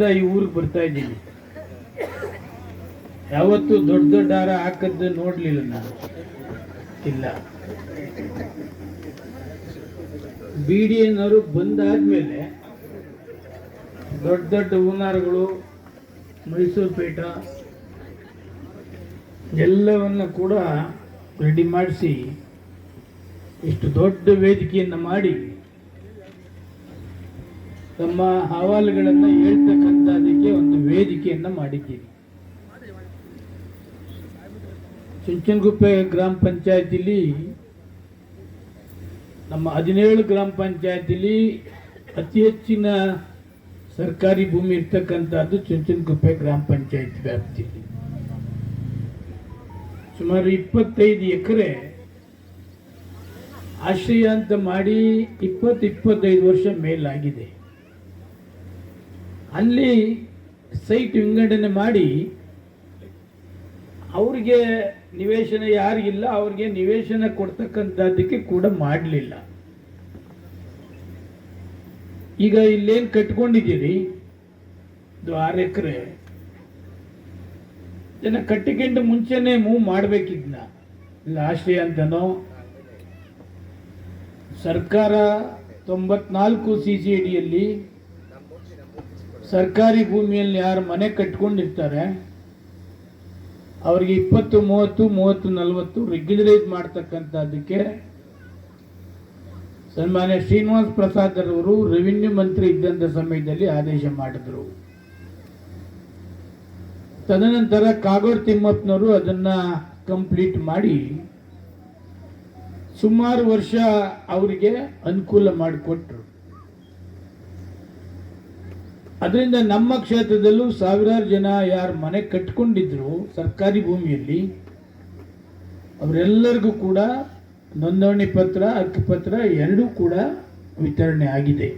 ವರ್ಷದಿಂದ ಈ ಊರಿಗೆ ಬರ್ತಾ ಇದ್ದೀನಿ. ಯಾವತ್ತು ದೊಡ್ಡ ದೊಡ್ಡ ಹಾರ ಹಾಕದ್ದು ನೋಡ್ಲಿಲ್ಲ ನಾನು. ಇಲ್ಲ. ಬಿ ಡಿ ಎನ್ನವರು ಬಂದಾದ್ಮೇಲೆ ದೊಡ್ಡ ದೊಡ್ಡ ಹೂನಾರಗಳು, ಮೈಸೂರು ಪೇಟ, ಎಲ್ಲವನ್ನ ಕೂಡ ರೆಡಿ ಮಾಡಿಸಿ ಇಷ್ಟು ದೊಡ್ಡ ವೇದಿಕೆಯನ್ನು ಮಾಡಿ ತಮ್ಮ ಅಹವಾಲುಗಳನ್ನು ಹೇಳ್ತಕ್ಕಂಥದಕ್ಕೆ ಒಂದು ವೇದಿಕೆಯನ್ನು ಮಾಡಿದ್ದೀವಿ. ಚುಂಚನಗುಪ್ಪೆ ಗ್ರಾಮ ಪಂಚಾಯತಿಲಿ ನಮ್ಮ ಹದಿನೇಳು ಗ್ರಾಮ ಪಂಚಾಯತಿಲಿ ಅತಿ ಹೆಚ್ಚಿನ ಸರ್ಕಾರಿ ಭೂಮಿ ಇರ್ತಕ್ಕಂಥದ್ದು ಚುಂಚನಗುಪ್ಪೆ ಗ್ರಾಮ ಪಂಚಾಯತ್ ವ್ಯಾಪ್ತಿಯಲ್ಲಿ ಸುಮಾರು ಇಪ್ಪತ್ತೈದು ಎಕರೆ ಆಶ್ರಯ ಅಂತ ಮಾಡಿ ಇಪ್ಪತ್ತು ಇಪ್ಪತ್ತೈದು ವರ್ಷ ಮೇಲಾಗಿದೆ. ಅಲ್ಲಿ ಸೈಟ್ ವಿಂಗಡಣೆ ಮಾಡಿ ಅವ್ರಿಗೆ ನಿವೇಶನ ಯಾರಿಗಿಲ್ಲ, ಅವ್ರಿಗೆ ನಿವೇಶನ ಕೊಡ್ತಕ್ಕಂಥದ್ದಕ್ಕೆ ಕೂಡ ಮಾಡಲಿಲ್ಲ. ಈಗ ಇಲ್ಲೇನು ಕಟ್ಕೊಂಡಿದ್ದೀರಿ? ಇದು ಆರು ಎಕರೆ. ಜನ ಕಟ್ಟಿಕೊಂಡು ಮುಂಚೆನೆ ಮೂವ್ ಮಾಡ್ಬೇಕಿದ್ನ? ಇಲ್ಲ ಆಶ್ರಯ ಅಂತನೋ? ಸರ್ಕಾರ ತೊಂಬತ್ನಾಲ್ಕು ಸಿ ಸಿ ಅಡಿಯಲ್ಲಿ ಸರ್ಕಾರಿ ಭೂಮಿಯಲ್ಲಿ ಯಾರು ಮನೆ ಕಟ್ಕೊಂಡಿರ್ತಾರೆ, ಅವರಿಗೆ ಇಪ್ಪತ್ತು, ಮೂವತ್ತು ಮೂವತ್ತು, ನಲವತ್ತು ರೆಗ್ಯುಲರೈಸ್ ಮಾಡ್ತಕ್ಕಂಥದ್ದಕ್ಕೆ ಸನ್ಮಾನ್ಯ ಶ್ರೀನಿವಾಸ್ ಪ್ರಸಾದ್ ಅವರು ರೆವಿನ್ಯೂ ಮಂತ್ರಿ ಇದ್ದಂಥ ಸಮಯದಲ್ಲಿ ಆದೇಶ ಮಾಡಿದರು. ತದನಂತರ ಕಾಗೋಡು ತಿಮ್ಮಪ್ಪನವರು ಅದನ್ನ ಕಂಪ್ಲೀಟ್ ಮಾಡಿ ಸುಮಾರು ವರ್ಷ ಅವರಿಗೆ ಅನುಕೂಲ ಮಾಡಿಕೊಟ್ರು. ಅದರಿಂದ ನಮ್ಮ ಕ್ಷೇತ್ರದಲ್ಲೂ ಸಾವಿರಾರು ಜನ ಯಾರು ಮನೆ ಕಟ್ಕೊಂಡಿದ್ರು ಸರ್ಕಾರಿ ಭೂಮಿಯಲ್ಲಿ, ಅವರೆಲ್ಲರಿಗೂ ಕೂಡ ನೋಂದಣಿ ಪತ್ರ ಹಕ್ಕುಪತ್ರ ಎರಡೂ ಕೂಡ ವಿತರಣೆ ಆಗಿದೆ.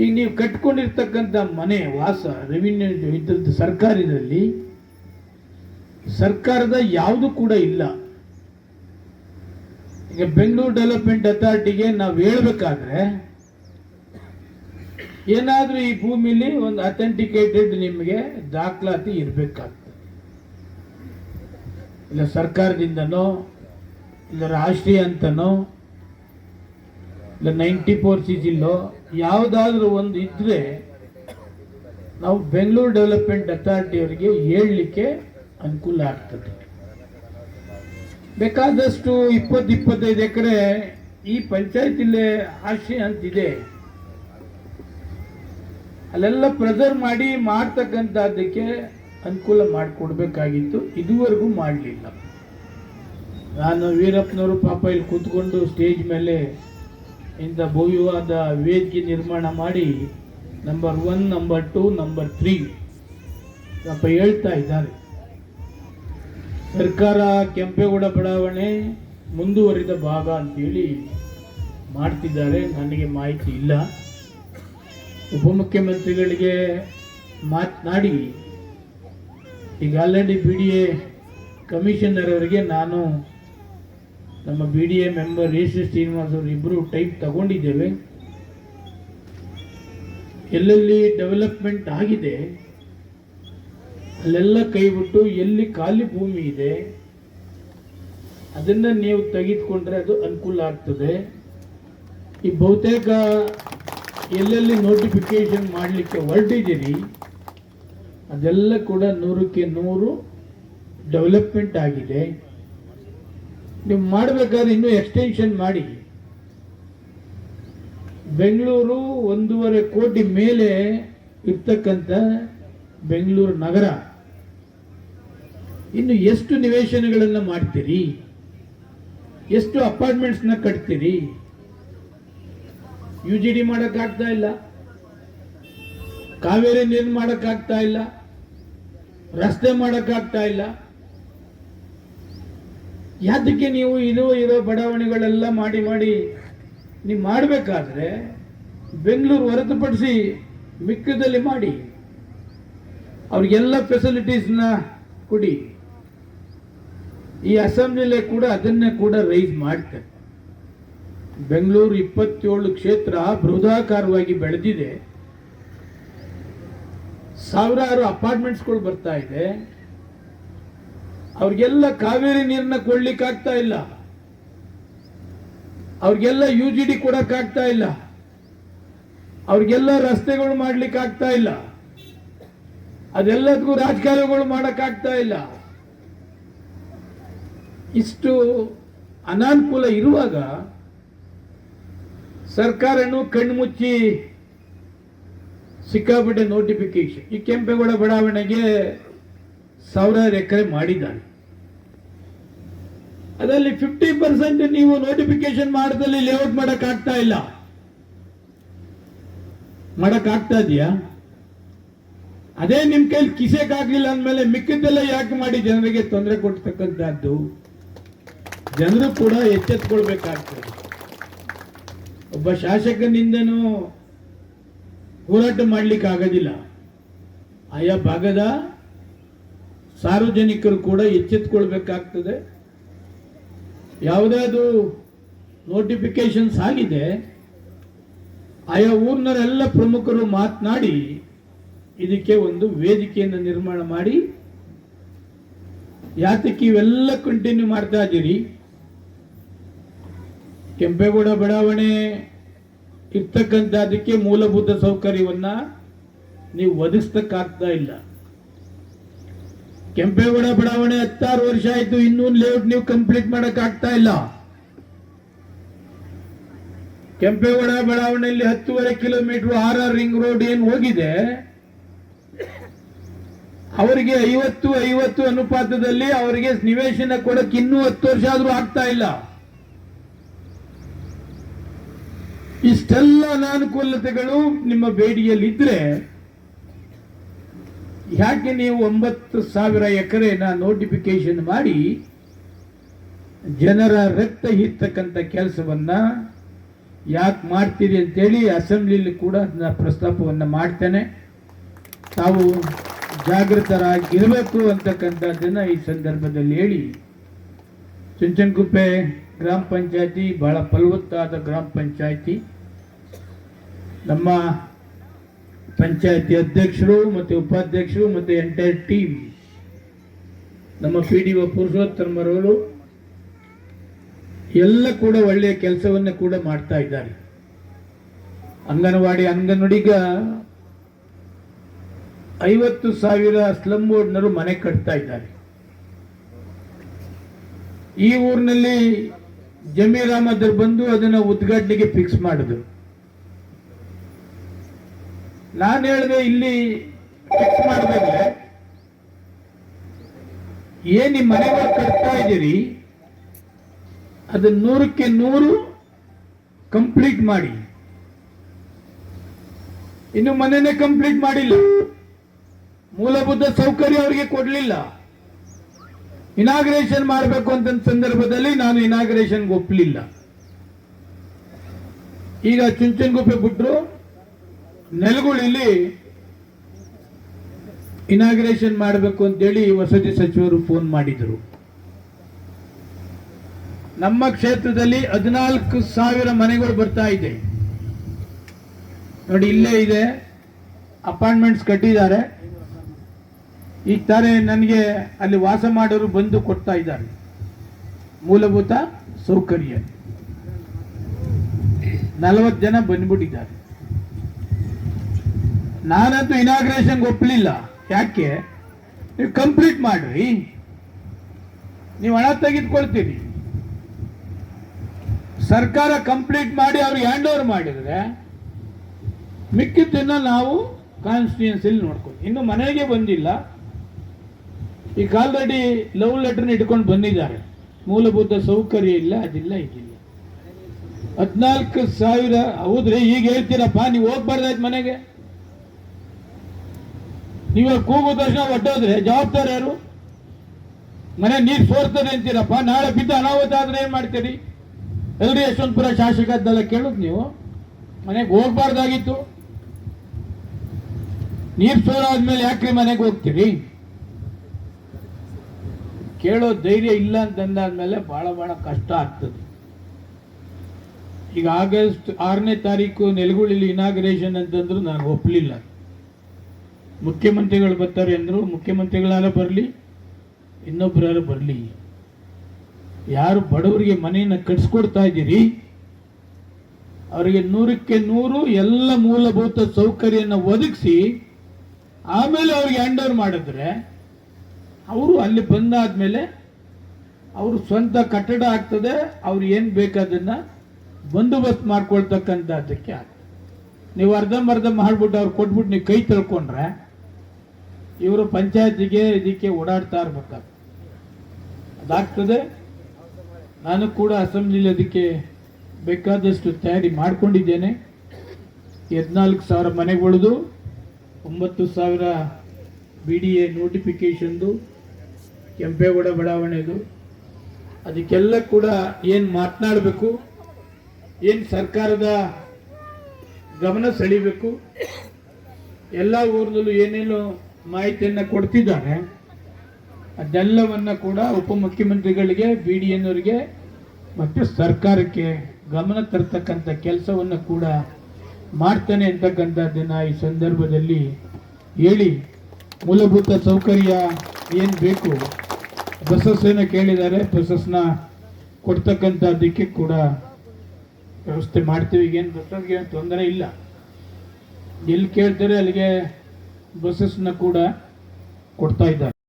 ಈಗ ನೀವು ಕಟ್ಕೊಂಡಿರ್ತಕ್ಕಂಥ ಮನೆ, ವಾಸ ರೆವಿನ್ಯೂ ಇದ್ದದ್ದು ಸರ್ಕಾರದಲ್ಲಿ, ಸರ್ಕಾರದ ಯಾವುದು ಕೂಡ ಇಲ್ಲ. ಈಗ ಬೆಂಗಳೂರು ಡೆವಲಪ್ಮೆಂಟ್ ಅಥಾರಿಟಿಗೆ ನಾವು ಹೇಳ್ಬೇಕಾದ್ರೆ ಏನಾದರೂ ಈ ಭೂಮಿಲಿ ಒಂದು ಅಥೆಂಟಿಕೇಟೆಡ್ ನಿಮಗೆ ದಾಖಲಾತಿ ಇರಬೇಕಾಗ್ತದೆ. ಇಲ್ಲ ಸರ್ಕಾರದಿಂದನೋ, ಇಲ್ಲ ರಾಷ್ಟ್ರೀಯ ಅಂತನೋ, ಇಲ್ಲ ನೈಂಟಿ ಫೋರ್ ಸಿ ಜಿಲ್ಲೋ ಯಾವುದಾದ್ರೂ ಒಂದು ಇದ್ದರೆ ನಾವು ಬೆಂಗಳೂರು ಡೆವಲಪ್ಮೆಂಟ್ ಅಥಾರಿಟಿ ಅವರಿಗೆ ಹೇಳಲಿಕ್ಕೆ ಅನುಕೂಲ ಆಗ್ತದೆ. ಬೇಕಾದಷ್ಟು ಇಪ್ಪತ್ತು ಇಪ್ಪತ್ತೈದು ಎಕರೆ ಈ ಪಂಚಾಯತಿಲೇ ಆಶ್ರಯ ಅಂತಿದೆ. ಅಲ್ಲೆಲ್ಲ ಪ್ರೆಸರ್ವ್ ಮಾಡಿ ಮಾಡ್ತಕ್ಕಂಥದ್ದಕ್ಕೆ ಅನುಕೂಲ ಮಾಡಿಕೊಡ್ಬೇಕಾಗಿತ್ತು. ಇದುವರೆಗೂ ಮಾಡಲಿಲ್ಲ. ನಾನು ವೀರಪ್ಪನವರು ಪಾಪ ಇಲ್ಲಿ ಕೂತ್ಕೊಂಡು ಸ್ಟೇಜ್ ಮೇಲೆ ಇಂಥ ಭವ್ಯವಾದ ವೇದಿಕೆ ನಿರ್ಮಾಣ ಮಾಡಿ number one number two number three ಪಾಪ ಹೇಳ್ತಾ ಇದ್ದಾರೆ. ಸರ್ಕಾರ ಕೆಂಪೇಗೌಡ ಬಡಾವಣೆ ಮುಂದುವರಿದ ಭಾಗ ಅಂತೇಳಿ ಮಾಡ್ತಿದ್ದಾರೆ. ನನಗೆ ಮಾಹಿತಿ ಇಲ್ಲ. ಉಪಮುಖ್ಯಮಂತ್ರಿಗಳಿಗೆ ಮಾತನಾಡಿ ಈಗ already B D A commissioner ಅವರಿಗೆ ನಾನು ನಮ್ಮ B D A member S S Srinivas ಅವರು ಇಬ್ಬರು ಟೈಪ್ ತಗೊಂಡಿದ್ದೇವೆ. ಎಲ್ಲೆಲ್ಲಿ ಡೆವಲಪ್ಮೆಂಟ್ ಆಗಿದೆ, ಅಲ್ಲೆಲ್ಲ ಕೈಬಿಟ್ಟು ಎಲ್ಲಿ ಖಾಲಿ ಭೂಮಿ ಇದೆ, ಅದನ್ನು ನೀವು ತೆಗೆದುಕೊಂಡ್ರೆ ಅದು ಅನುಕೂಲ ಆಗ್ತದೆ. ಈ ಬಹುತೇಕ ಎಲ್ಲೆಲ್ಲಿ ನೋಟಿಫಿಕೇಶನ್ ಮಾಡಲಿಕ್ಕೆ ಹೊರಟಿದ್ದೀರಿ, ಅದೆಲ್ಲ ಕೂಡ ನೂರಕ್ಕೆ ನೂರು ಡೆವಲಪ್ಮೆಂಟ್ ಆಗಿದೆ. ನೀವು ಮಾಡಬೇಕಾದ್ರೆ ಇನ್ನೂ ಎಕ್ಸ್ಟೆನ್ಷನ್ ಮಾಡಿ. ಬೆಂಗಳೂರು ಒಂದೂವರೆ ಕೋಟಿ ಮೇಲೆ ಇರ್ತಕ್ಕಂಥ ಬೆಂಗಳೂರು ನಗರ. ಇನ್ನು ಎಷ್ಟು ನಿವೇಶನಗಳನ್ನು ಮಾಡ್ತೀರಿ? ಎಷ್ಟು ಅಪಾರ್ಟ್ಮೆಂಟ್ಸ್ನ ಕಟ್ತೀರಿ? ಯು ಜಿ ಡಿ ಮಾಡೋಕ್ಕಾಗ್ತಾ ಇಲ್ಲ. ಕಾವೇರಿ ನೀರು ಮಾಡೋಕ್ಕಾಗ್ತಾ ಇಲ್ಲ. ರಸ್ತೆ ಮಾಡೋಕ್ಕಾಗ್ತಾ ಇಲ್ಲ. ಯಾತಕ್ಕೆ ನೀವು ಇರೋ ಇರೋ ಬಡಾವಣೆಗಳೆಲ್ಲ ಮಾಡಿ ಮಾಡಿ ನೀವು ಮಾಡಬೇಕಾದ್ರೆ ಬೆಂಗಳೂರು ಹೊರತುಪಡಿಸಿ ಮಿಕ್ಕದಲ್ಲಿ ಮಾಡಿ. ಅವ್ರಿಗೆಲ್ಲ ಫೆಸಿಲಿಟೀಸ್ನ ಕೊಡಿ. ಈ ಅಸೆಂಬ್ಲಿಲೇ ಕೂಡ ಅದನ್ನೇ ಕೂಡ ರೈಸ್ ಮಾಡ್ತಾರೆ. ಬೆಂಗಳೂರು ಇಪ್ಪತ್ತೇಳು ಕ್ಷೇತ್ರ ಬೃಹದಾಕಾರವಾಗಿ ಬೆಳೆದಿದೆ. ಸಾವಿರಾರು ಅಪಾರ್ಟ್ಮೆಂಟ್ಸ್ಗಳು ಬರ್ತಾ ಇದೆ. ಅವ್ರಿಗೆಲ್ಲ ಕಾವೇರಿ ನೀರನ್ನ ಕೊಡ್ಲಿಕ್ಕೆ ಆಗ್ತಾ ಇಲ್ಲ. ಅವ್ರಿಗೆಲ್ಲ ಯು ಜಿ ಡಿ ಕೊಡೋಕ್ಕಾಗ್ತಾ ಇಲ್ಲ. ಅವ್ರಿಗೆಲ್ಲ ರಸ್ತೆಗಳು ಮಾಡ್ಲಿಕ್ಕೆ ಆಗ್ತಾ ಇಲ್ಲ. ಅದೆಲ್ಲದಕ್ಕೂ ರಾಜಕಾರಣಗಳು ಮಾಡೋಕ್ಕಾಗ್ತಾ ಇಲ್ಲ. ಇಷ್ಟು ಅನಾನುಕೂಲ ಇರುವಾಗ ಸರ್ಕಾರನು ಕಣ್ಮುಚ್ಚಿ ಸಿಕ್ಕಾಪಟ್ಟೆ ನೋಟಿಫಿಕೇಶನ್ ಈ ಕೆಂಪೇಗೌಡ ಬಡಾವಣೆಗೆ ಸಾವಿರಾರು ಎಕರೆ ಮಾಡಿದ್ದಾನೆ ಅದರಲ್ಲಿ ಫಿಫ್ಟಿ ಪರ್ಸೆಂಟ್ ನೀವು ನೋಟಿಫಿಕೇಶನ್ ಮಾಡಿದಲ್ಲಿ ಲೇಔಟ್ ಮಾಡೋಕ್ಕಾಗ್ತಾ ಇಲ್ಲ. ಮಾಡೋಕ್ಕಾಗ್ತಾ ಇದೆಯಾ? ಅದೇ ನಿಮ್ಮ ಕೈಲಿ ಕಿಸೆಗಾಗ್ಲಿಲ್ಲ ಅಂದಮೇಲೆ ಮಿಕ್ಕಿದ್ದೆಲ್ಲ ಯಾಕೆ ಮಾಡಿ ಜನರಿಗೆ ತೊಂದರೆ ಕೊಡ್ತಕ್ಕಂಥದ್ದು? ಜನರು ಕೂಡ ಎಚ್ಚೆತ್ಕೊಳ್ಬೇಕಾಗ್ತದೆ. ಒಬ್ಬ ಶಾಸಕನಿಂದನೂ ಹೋರಾಟ ಮಾಡಲಿಕ್ಕೆ ಆಗೋದಿಲ್ಲ ಆಯಾ ಭಾಗದ ಸಾರ್ವಜನಿಕರು ಕೂಡ ಎಚ್ಚೆತ್ಕೊಳ್ಬೇಕಾಗ್ತದೆ. ಯಾವುದಾದ್ರು ನೋಟಿಫಿಕೇಶನ್ಸ್ ಆಗಿದೆ, ಆಯಾ ಊರಿನವರೆಲ್ಲ ಪ್ರಮುಖರು ಮಾತನಾಡಿ ಇದಕ್ಕೆ ಒಂದು ವೇದಿಕೆಯನ್ನು ನಿರ್ಮಾಣ ಮಾಡಿ, ಯಾತಕ್ಕೆ ಇವೆಲ್ಲ ಕಂಟಿನ್ಯೂ ಮಾಡ್ತಾ ಇದ್ದೀರಿ? ಕೆಂಪೇಗೌಡ ಬಡಾವಣೆ ಇರ್ತಕ್ಕಂಥದ್ದಕ್ಕೆ ಮೂಲಭೂತ ಸೌಕರ್ಯವನ್ನ ನೀವು ಒದಗಿಸ್ತಕ್ಕಾಗ್ತಾ ಇಲ್ಲ. ಕೆಂಪೇಗೌಡ ಬಡಾವಣೆ ಹತ್ತಾರು ವರ್ಷ ಆಯ್ತು, ಇನ್ನೂ ಲೇಔಟ್ ನೀವು ಕಂಪ್ಲೀಟ್ ಮಾಡೋಕ್ಕಾಗ್ತಾ ಇಲ್ಲ. ಕೆಂಪೇಗೌಡ ಬಡಾವಣೆಯಲ್ಲಿ ಹತ್ತುವರೆ kilometre R R ring road ಏನು ಹೋಗಿದೆ, ಅವರಿಗೆ ಐವತ್ತು ಐವತ್ತು ಅನುಪಾತದಲ್ಲಿ ಅವರಿಗೆ ನಿವೇಶನ ಕೊಡಕ್ಕೆ ಇನ್ನೂ ಹತ್ತು ವರ್ಷ ಆದ್ರೂ ಆಗ್ತಾ ಇಲ್ಲ. ಇಷ್ಟೆಲ್ಲ ಅನಾನುಕೂಲತೆಗಳು ನಿಮ್ಮ ಬೇಡಿಯಲ್ಲಿ ಇದ್ರೆ ಯಾಕೆ ನೀವು ಒಂಬತ್ತು ಸಾವಿರ ಎಕರೆನ ನೋಟಿಫಿಕೇಶನ್ ಮಾಡಿ ಜನರ ರಕ್ತ ಹಿತ್ತಕ್ಕಂಥ ಕೆಲಸವನ್ನ ಯಾಕೆ ಮಾಡ್ತೀರಿ ಅಂತೇಳಿ ಅಸೆಂಬ್ಲಿಲಿ ಕೂಡ ನಾನು ಪ್ರಸ್ತಾಪವನ್ನು ಮಾಡ್ತೇನೆ. ತಾವು ಜಾಗೃತರಾಗಿರಬೇಕು ಅಂತಕ್ಕಂಥದ್ದನ್ನು ಈ ಸಂದರ್ಭದಲ್ಲಿ ಹೇಳಿ. ಚುಂಚನಕುಪ್ಪೆ ಗ್ರಾಮ ಪಂಚಾಯತಿ ಬಹಳ ಫಲವತ್ತಾದ ಗ್ರಾಮ ಪಂಚಾಯತಿ. ನಮ್ಮ ಪಂಚಾಯತಿ ಅಧ್ಯಕ್ಷರು ಮತ್ತು ಉಪಾಧ್ಯಕ್ಷರು ಮತ್ತು ಎಂಟೈರ್ ಟೀಮ್ ನಮ್ಮ ಪಿ ಡಿ ಒ ಪುರುಷೋತ್ತಮರವರು ಎಲ್ಲ ಕೂಡ ಒಳ್ಳೆಯ ಕೆಲಸವನ್ನು ಕೂಡ ಮಾಡ್ತಾ ಇದ್ದಾರೆ. ಅಂಗನವಾಡಿ ಅಂಗನುಡಿಗ ಐವತ್ತು ಸಾವಿರ ಸ್ಲಮ್ ಬೋರ್ಡ್ನರು ಮನೆ ಕಟ್ತಾ ಇದ್ದಾರೆ. ಈ ಊರಿನಲ್ಲಿ ಜಮೀರಾಮದ್ರು ಬಂದು ಅದನ್ನು ಉದ್ಘಾಟನೆಗೆ ಫಿಕ್ಸ್ ಮಾಡಿದ್ರು. ನಾನು ಹೇಳಿದೆ ಇಲ್ಲಿ ಫಿಕ್ಸ್ ಮಾಡಿದ್ರೆ ಏನ್ ನಿಮ್ಮ ಮನೆಗಳು ಕಟ್ತಾ ಇದ್ದೀರಿ ಅದನ್ನ ನೂರಕ್ಕೆ ನೂರು ಕಂಪ್ಲೀಟ್ ಮಾಡಿ. ಇನ್ನು ಮನೆನೇ ಕಂಪ್ಲೀಟ್ ಮಾಡಿಲ್ಲ. ಮೂಲಭೂತ ಸೌಕರ್ಯ ಅವರಿಗೆ ಕೊಡ್ಲಿಲ್ಲ. ಇನಾಗ್ರೇಷನ್ ಮಾಡಬೇಕು ಅಂತ ಸಂದರ್ಭದಲ್ಲಿ ನಾನು ಇನಾಗ್ರೇಷನ್ ಒಪ್ಪಲಿಲ್ಲ ಈಗ ಚುಂಚನಗುಪ್ಪೆ ಬಿಟ್ರು ನೆಲಗುಳಿಲಿ ಇನಾಗ್ರೇಷನ್ ಮಾಡಬೇಕು ಅಂತೇಳಿ ವಸತಿ ಸಚಿವರು ಫೋನ್ ಮಾಡಿದರು. ನಮ್ಮ ಕ್ಷೇತ್ರದಲ್ಲಿ ಹದಿನಾಲ್ಕು ಸಾವಿರ ಮನೆಗಳು ಬರ್ತಾ ಇದೆ. ನೋಡಿ, ಇಲ್ಲೇ ಇದೆ. ಅಪಾರ್ಟ್ಮೆಂಟ್ಸ್ ಕಟ್ಟಿದ್ದಾರೆ. ಈಗ ತಾರೆ ನನಗೆ ಅಲ್ಲಿ ವಾಸ ಮಾಡೋರು ಬಂದು ಕೊಡ್ತಾ ಇದ್ದಾರೆ. ಮೂಲಭೂತ ಸೌಕರ್ಯ. ನಲವತ್ತು ಜನ ಬಂದ್ಬಿಟ್ಟಿದ್ದಾರೆ. ನಾನಂತೂ ಇನಾಗ್ರೇಷನ್ ಒಪ್ಪಲಿಲ್ಲ ಯಾಕೆ? ನೀವು ಕಂಪ್ಲೀಟ್ ಮಾಡ್ರಿ. ನೀವು ಹಣ ತೆಗೆದುಕೊಳ್ತೀರಿ. ಸರ್ಕಾರ ಕಂಪ್ಲೀಟ್ ಮಾಡಿ ಅವ್ರಿಗೆ ಹ್ಯಾಂಡ್ ಓವರ್ ಮಾಡಿದ್ರೆ ಮಿಕ್ಕಿದ್ದನ್ನ ನಾವು ಕಾನ್ಸ್ಟಿಟ್ಯೂನ್ಸಿಲಿ ನೋಡ್ಕೊಂಡು ಇನ್ನು ಮನೆಗೆ ಬಂದಿಲ್ಲ. ಈಗ ಆಲ್ರೆಡಿ ಲವ್ ಲೆಟರ್ನ ಇಟ್ಕೊಂಡು ಬಂದಿದ್ದಾರೆ. ಮೂಲಭೂತ ಸೌಕರ್ಯ ಇಲ್ಲ, ಅದಿಲ್ಲ, ಇದಿಲ್ಲ. ಹದಿನಾಲ್ಕು ಸಾವಿರ ಹೌದ್ರಿ ಈಗ ಹೇಳ್ತೀರಪ್ಪ, ನೀವು ಹೋಗ್ಬಾರ್ದಾಯ್ತು ಮನೆಗೆ. ನೀವು ಕೂಗು ತಕ್ಷಣ ಒಟ್ಟೋದ್ರೆ ಜವಾಬ್ದಾರ ಯಾರು? ಮನೆ ನೀರು ಸೋರ್ತದೆ ಅಂತೀರಪ್ಪ, ನಾಳೆ ಬಿದ್ದು ಅನಾಹುತ ಆದ್ರೆ ಏನ್ ಮಾಡ್ತೀರಿ? ಎಲ್ರಿ ಯಶವಂತಪುರ ಶಾಸಕದ್ದೆಲ್ಲ ಕೇಳುದು ನೀವು? ಮನೆಗೆ ಹೋಗ್ಬಾರ್ದಾಗಿತ್ತು. ನೀರು ಸೋರಾದ್ಮೇಲೆ ಯಾಕ್ರಿ ಮನೆಗೆ ಹೋಗ್ತೀರಿ? ಕೇಳೋ ಧೈರ್ಯ ಇಲ್ಲ ಅಂತಂದಾದ್ಮೇಲೆ ಬಹಳ ಬಹಳ ಕಷ್ಟ ಆಗ್ತದೆ. ಈಗ ಆಗಸ್ಟ್ ಆರನೇ ತಾರೀಕು ನೆಲಗುಳಿಲಿ ಇನಾಗ್ರೇಷನ್ ಅಂತಂದ್ರು ನಾನು ಒಪ್ಪಲಿಲ್ಲ ಮುಖ್ಯಮಂತ್ರಿಗಳು ಬರ್ತಾರೆ ಅಂದರು ಮುಖ್ಯಮಂತ್ರಿಗಳಾರ ಬರಲಿ ಇನ್ನೊಬ್ಬರಾರ ಬರಲಿ. ಯಾರು ಬಡವರಿಗೆ ಮನೆಯನ್ನು ಕಟ್ಸ್ಕೊಡ್ತಾ ಇದ್ದೀರಿ, ಅವರಿಗೆ ನೂರಕ್ಕೆ ನೂರು ಎಲ್ಲ ಮೂಲಭೂತ ಸೌಕರ್ಯನ ಒದಗಿಸಿ, ಆಮೇಲೆ ಅವ್ರಿಗೆ ಹ್ಯಾಂಡ್ ಓವರ್ ಮಾಡಿದ್ರೆ, ಅವರು ಅಲ್ಲಿ ಬಂದಾದ್ಮೇಲೆ ಅವರು ಸ್ವಂತ ಕಟ್ಟಡ ಆಗ್ತದೆ, ಅವ್ರು ಏನು ಬೇಕಾದನ್ನು ಬಂದೋಬಸ್ತ್ ಮಾಡ್ಕೊಳ್ತಕ್ಕಂಥದ್ದಕ್ಕೆ ಆಗ್ತದೆ. ನೀವು ಅರ್ಧಂಬರ್ಧ ಮಾಡ್ಬಿಟ್ಟು ಅವ್ರು ಕೊಟ್ಬಿಟ್ಟು ನೀವು ಕೈ ತಳ್ಕೊಂಡ್ರೆ ಇವರು ಪಂಚಾಯತಿಗೆ ಇದಕ್ಕೆ ಓಡಾಡ್ತಾ ಇರ್ಬೇಕಾಗ್ತದೆ ಅದಾಗ್ತದೆ. ನಾನು ಕೂಡ ಅಸೆಂಬ್ಲಿಲಿ ಅದಕ್ಕೆ ಬೇಕಾದಷ್ಟು ತಯಾರಿ ಮಾಡಿಕೊಂಡಿದ್ದೇನೆ. ಹದಿನಾಲ್ಕು ಸಾವಿರ ಮನೆಗಳದು ಒಂಬತ್ತು ಸಾವಿರ ಬಿ ಡಿ ಎ ನೋಟಿಫಿಕೇಷನ್ದು ಕೆಂಪೇಗೌಡ ಬಡಾವಣೆದು. ಅದಕ್ಕೆಲ್ಲ ಕೂಡ ಏನು ಮಾತನಾಡಬೇಕು? ಏನು ಸರ್ಕಾರದ ಗಮನ ಸೆಳೀಬೇಕು ಎಲ್ಲ ಊರಿನಲ್ಲೂ ಏನೇನು ಮಾಹಿತಿಯನ್ನು ಕೊಡ್ತಿದ್ದಾರೆ. ಅದೆಲ್ಲವನ್ನ ಕೂಡ ಉಪಮುಖ್ಯಮಂತ್ರಿಗಳಿಗೆ, ಬಿ ಡಿ ಎನ್ನವರಿಗೆ ಮತ್ತು ಸರ್ಕಾರಕ್ಕೆ ಗಮನ ತರ್ತಕ್ಕಂಥ ಕೆಲಸವನ್ನು ಕೂಡ ಮಾಡ್ತಾನೆ ಅಂತಕ್ಕಂಥದ್ದನ್ನು ಈ ಸಂದರ್ಭದಲ್ಲಿ ಹೇಳಿ. ಮೂಲಭೂತ ಸೌಕರ್ಯ ಏನು ಬೇಕು? ಬಸಸ್ಸನ್ನು ಕೇಳಿದ್ದಾರೆ. ಬಸಸ್ನ ಕೊಡ್ತಕ್ಕಂಥದ್ದಕ್ಕೆ ಕೂಡ ವ್ಯವಸ್ಥೆ ಮಾಡ್ತೀವಿ ಈಗೇನು ಬಸ್ಸವ್ರಿಗೆ ತೊಂದರೆ ಇಲ್ಲ. ಎಲ್ಲಿ ಕೇಳ್ತಾರೆ ಅಲ್ಲಿಗೆ ಬಸ್ಸಸ್ನ ಕೂಡ ಕೊಡ್ತಾ ಇದ್ದಾರೆ.